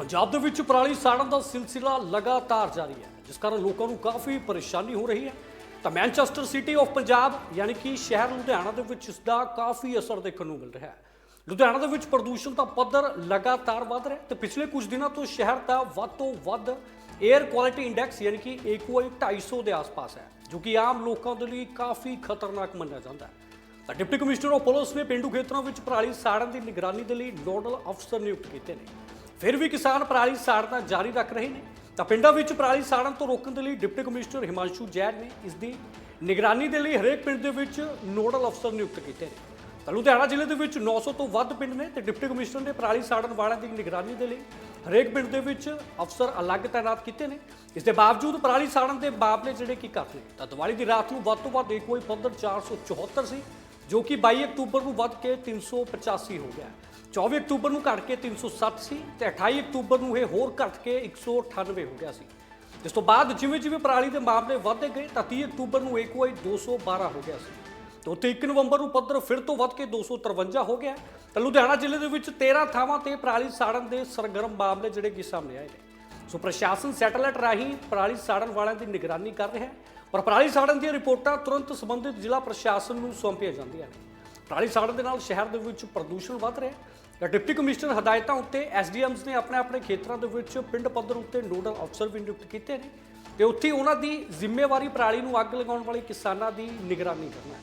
ਪੰਜਾਬ ਦੇ ਵਿੱਚ ਪਰਾਲੀ ਸਾੜਨ ਦਾ ਸਿਲਸਿਲਾ ਲਗਾਤਾਰ ਜਾਰੀ ਹੈ, ਜਿਸ ਕਾਰਨ ਲੋਕਾਂ ਨੂੰ ਕਾਫੀ ਪਰੇਸ਼ਾਨੀ ਹੋ ਰਹੀ ਹੈ। ਤਾਂ ਮੈਨਚੈਸਟਰ ਸਿਟੀ ਆਫ ਪੰਜਾਬ, ਯਾਨੀ ਕਿ ਸ਼ਹਿਰ ਲੁਧਿਆਣਾ ਦੇ ਵਿੱਚ ਇਸ ਦਾ ਕਾਫੀ ਅਸਰ ਦੇਖਣ ਨੂੰ ਮਿਲ ਰਿਹਾ ਹੈ। ਲੁਧਿਆਣਾ ਦੇ ਵਿੱਚ ਪ੍ਰਦੂਸ਼ਣ ਦਾ ਪੱਧਰ ਲਗਾਤਾਰ ਵੱਧ ਰਿਹਾ ਹੈ ਤੇ ਪਿਛਲੇ ਕੁਝ ਦਿਨਾਂ ਤੋਂ ਸ਼ਹਿਰ ਦਾ ਵੱਧ ਤੋਂ ਵੱਧ 에ਅਰ ਕੁਆਲਿਟੀ ਇੰਡੈਕਸ ਯਾਨੀ ਕਿ AQI 250 ਦੇ ਆਸ-ਪਾਸ ਹੈ, ਜੋ ਕਿ ਆਮ ਲੋਕਾਂ ਦੇ ਲਈ ਕਾਫੀ ਖਤਰਨਾਕ ਮੰਨਿਆ ਜਾਂਦਾ ਹੈ। ਤਾਂ ਡਿਪਟੀ ਕਮਿਸ਼ਨਰ ਆਫ ਪੁਲਿਸ ਨੇ ਪਿੰਡੂ ਖੇਤਰਾਂ ਵਿੱਚ ਪਰਾਲੀ ਸਾੜਨ ਦੀ ਨਿਗਰਾਨੀ ਦੇ ਲਈ ਨੋਡਲ ਅਫਸਰ ਨਿਯੁਕਤ ਕੀਤੇ ਨੇ। ਫਿਰ ਵੀ ਕਿਸਾਨ ਪਰਾਲੀ ਸਾੜਨਾ ਜਾਰੀ ਰੱਖ ਰਹੇ ਨੇ। ਤਾਂ ਪਿੰਡਾਂ ਵਿੱਚ ਪਰਾਲੀ ਸਾੜਨ ਤੋਂ ਰੋਕਣ ਦੇ ਲਈ ਡਿਪਟੀ ਕਮਿਸ਼ਨਰ ਹਿਮਾਂਸ਼ੂ ਜੈਨ ਨੇ ਇਸ ਦੀ ਨਿਗਰਾਨੀ ਦੇ ਲਈ ਹਰੇਕ ਪਿੰਡ ਦੇ ਵਿੱਚ ਨੋਡਲ ਅਫਸਰ ਨਿਯੁਕਤ ਕੀਤੇ ਨੇ। ਤਾਂ ਲੁਧਿਆਣਾ ਜ਼ਿਲ੍ਹੇ ਦੇ ਵਿੱਚ 900 ਤੋਂ ਵੱਧ ਪਿੰਡ ਨੇ ਤੇ ਡਿਪਟੀ ਕਮਿਸ਼ਨਰ ਨੇ ਪਰਾਲੀ ਸਾੜਨ ਵਾਲਿਆਂ ਦੀ ਨਿਗਰਾਨੀ ਦੇ ਲਈ ਹਰੇਕ ਪਿੰਡ ਦੇ ਵਿੱਚ ਅਫਸਰ ਅਲੱਗ ਤਾਇਨਾਤ ਕੀਤੇ ਨੇ। ਇਸ ਦੇ ਬਾਵਜੂਦ ਪਰਾਲੀ ਸਾੜਨ ਦੇ ਮਾਮਲੇ ਜਿਹੜੇ ਕੀ ਘੱਟ ਨੇ। ਤਾਂ ਦੀਵਾਲੀ ਦੀ ਰਾਤ ਨੂੰ ਵੱਧ ਤੋਂ ਵੱਧ ਇੱਕ ਹੋਈ ਪੱਧਰ 474 ਸੀ। ਜੋ ਕਿ 22 ਅਕਤੂਬਰ ਨੂੰ ਵੱਧ ਕੇ 385 ਹੋ ਗਿਆ। 24 ਅਕਤੂਬਰ ਨੂੰ ਘਟ ਕੇ 307 ਸੀ ਤੇ 28 ਅਕਤੂਬਰ ਨੂੰ ਇਹ ਹੋਰ ਘਟ ਕੇ 198 ਹੋ ਗਿਆ ਸੀ। ਜਿਸ ਤੋਂ ਬਾਅਦ ਜਿਵੇਂ ਜਿਵੇਂ ਪਰਾਲੀ ਦੇ ਮਾਮਲੇ ਵਧਦੇ ਗਏ ਤਾਂ 30 ਅਕਤੂਬਰ ਨੂੰ ਇੱਕ ਕੋਈ 212 ਹੋ ਗਿਆ ਸੀ। ਤੇ ਉੱਥੇ 1 ਨਵੰਬਰ ਨੂੰ ਪੱਧਰ ਫਿਰ ਤੋਂ ਵੱਧ ਕੇ 253 ਹੋ ਗਿਆ। ਤਾਂ ਲੁਧਿਆਣਾ ਜ਼ਿਲ੍ਹੇ ਦੇ ਵਿੱਚ 13 ਥਾਵਾਂ ਤੇ ਪਰਾਲੀ ਸਾੜਨ ਦੇ ਸਰਗਰਮ ਮਾਮਲੇ ਜਿਹੜੇ ਕਿ ਸਾਹਮਣੇ ਆਏ ਨੇ। ਸੋ ਪ੍ਰਸ਼ਾਸਨ ਸੈਟੇਲਾਈਟ ਰਾਹੀਂ ਪਰਾਲੀ ਸਾੜਨ ਵਾਲਿਆਂ ਦੀ ਨਿਗਰਾਨੀ ਕਰ ਰਿਹਾ ਹੈ ਪਰ ਪਰਾਲੀ ਸਾੜਨ ਦੀਆਂ ਰਿਪੋਰਟਾਂ ਤੁਰੰਤ ਸੰਬੰਧਿਤ ਜ਼ਿਲ੍ਹਾ ਪ੍ਰਸ਼ਾਸਨ ਨੂੰ ਸੌਂਪੀਆਂ ਜਾਂਦੀਆਂ ਨੇ। ਪਰਾਲੀ ਸਾੜਨ ਦੇ ਨਾਲ ਸ਼ਹਿਰ ਦੇ ਵਿੱਚ ਪ੍ਰਦੂਸ਼ਣ ਵੱਧ ਰਿਹਾ ਹੈ। ਡਿਪਟੀ ਕਮਿਸ਼ਨਰ ਹਦਾਇਤਾਂ ਉੱਤੇ ਐਸਡੀਐਮਸ ਨੇ ਆਪਣੇ ਆਪਣੇ ਖੇਤਰਾਂ ਦੇ ਵਿੱਚ ਪਿੰਡ ਪੱਧਰ ਉੱਤੇ ਨੋਡਲ ਅਫਸਰ ਵੀ ਨਿਯੁਕਤ ਕੀਤੇ ਨੇ ਤੇ ਉੱਥੇ ਉਹਨਾਂ ਦੀ ਜ਼ਿੰਮੇਵਾਰੀ ਪਰਾਲੀ ਨੂੰ ਅੱਗ ਲਗਾਉਣ ਵਾਲੇ ਕਿਸਾਨਾਂ ਦੀ ਨਿਗਰਾਨੀ ਕਰਨਾ ਹੈ।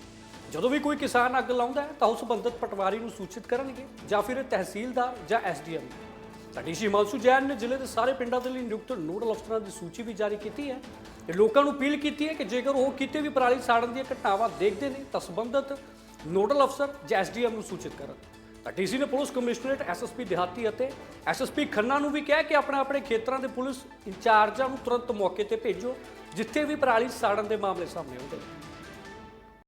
ਜਦੋਂ ਵੀ ਕੋਈ ਕਿਸਾਨ ਅੱਗ ਲਾਉਂਦਾ ਹੈ ਤਾਂ ਉਸ ਸੰਬੰਧਿਤ ਪਟਵਾਰੀ ਨੂੰ ਸੂਚਿਤ ਕਰਨਗੇ ਜਾਂ ਫਿਰ ਤਹਿਸੀਲਦਾਰ ਜਾਂ ਐਸਡੀਐਮ। ਤਾਂ ਡੀਸੀ ਹਿਮਾਂਸ਼ੂ ਜੈਨ ਨੇ ਜ਼ਿਲ੍ਹੇ ਦੇ ਸਾਰੇ ਪਿੰਡਾਂ ਦੇ ਲਈ ਨਿਯੁਕਤ ਨੋਡਲ ਅਫਸਰਾਂ ਦੀ ਸੂਚੀ ਵੀ ਜਾਰੀ ਕੀਤੀ ਹੈ ਤੇ ਲੋਕਾਂ ਨੂੰ ਅਪੀਲ ਕੀਤੀ ਹੈ ਕਿ ਜੇਕਰ ਉਹ ਕਿਤੇ ਵੀ ਪਰਾਲੀ ਸਾੜਨ ਦੀਆਂ ਘਟਨਾਵਾਂ ਦੇਖਦੇ ਨੇ ਤਾਂ ਸੰਬੰਧਿਤ ਨੋਡਲ ਅਫਸਰ ਜਾਂ ਐਸਡੀਐਮ ਨੂੰ ਸੂਚਿਤ ਕਰਨ। ਤਾਂ ਡੀਸੀ ਨੇ ਪੁਲਿਸ ਕਮਿਸ਼ਨਰੇਟ ਐਸਐਸਪੀ ਦਿਹਾਤੀ ਅਤੇ ਐਸਐਸਪੀ ਖੰਨਾ ਨੂੰ ਵੀ ਕਿਹਾ ਕਿ ਆਪਣੇ ਆਪਣੇ ਖੇਤਰਾਂ ਦੇ ਪੁਲਿਸ ਇੰਚਾਰਜਾਂ ਨੂੰ ਤੁਰੰਤ ਮੌਕੇ ਤੇ ਭੇਜੋ, ਜਿੱਥੇ ਵੀ ਪਰਾਲੀ ਸਾੜਨ ਦੇ ਮਾਮਲੇ ਸਾਹਮਣੇ ਆਉਂਦੇ ਨੇ।